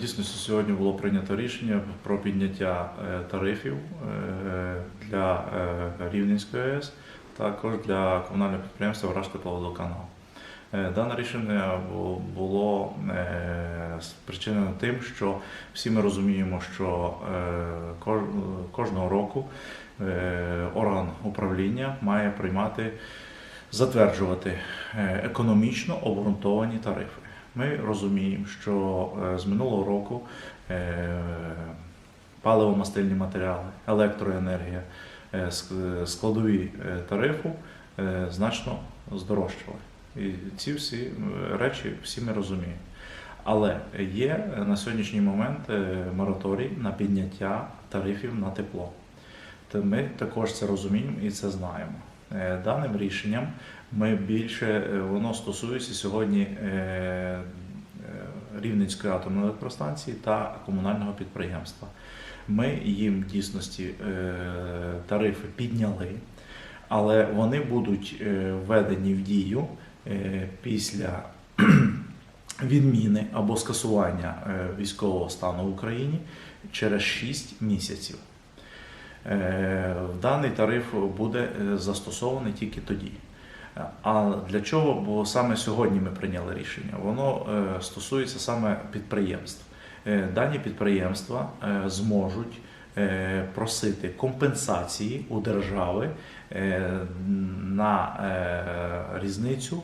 Дійсно, сьогодні було прийнято рішення про підняття е, тарифів е, для е, Рівненської АЕС, також для комунального підприємства «Вражтепловодоканал». Е, Дане рішення було е, спричинено тим, що всі ми розуміємо, що е, кожного року е, орган управління має приймати, затверджувати е, економічно обґрунтовані тарифи. Ми розуміємо, що е, з минулого року е, паливо-мастильні матеріали, електроенергія, е, складові тарифу значно здорожчали. І ці всі речі всі ми розуміємо. Але є на сьогоднішній момент мораторій на підняття тарифів на тепло. Ми також це розуміємо і це знаємо. Е, Даним рішенням ми більше е, воно стосується сьогодні е, Рівненської атомної електростанції та комунального підприємства. Ми їм в дійсності тарифи підняли, але вони будуть введені в дію після відміни або скасування військового стану в Україні через 6 місяців. Е, Даний тариф буде е, застосований тільки тоді. А для чого? Бо саме сьогодні ми прийняли рішення. Воно е, стосується саме підприємств. Дані підприємства зможуть просити компенсації у держави на різницю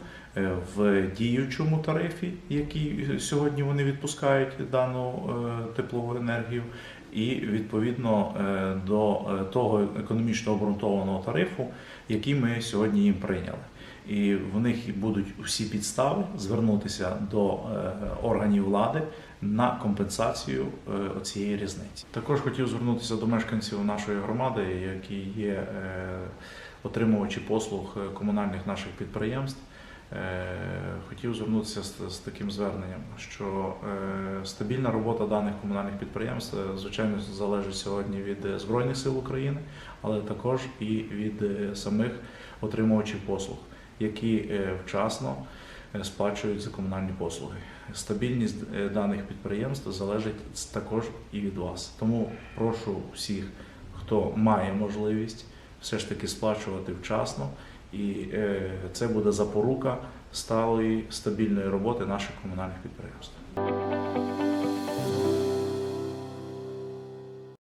в діючому тарифі, який сьогодні вони відпускають дану теплову енергію, і відповідно е, до е, того економічно обґрунтованого тарифу, який ми сьогодні їм прийняли. І в них будуть всі підстави звернутися до е, органів влади на компенсацію цієї різниці. Також хотів звернутися до мешканців нашої громади, які є отримувачі послуг комунальних наших підприємств. Е, Хотів звернутися з, з таким зверненням, що е, стабільна робота даних комунальних підприємств, е, звичайно, залежить сьогодні від е, Збройних сил України, але також і від самих отримувачів послуг, які вчасно сплачують за комунальні послуги. Стабільність даних підприємств залежить також і від вас. Тому прошу всіх, хто має можливість, все ж таки сплачувати вчасно. І е, це буде запорука сталої стабільної роботи наших комунальних підприємств.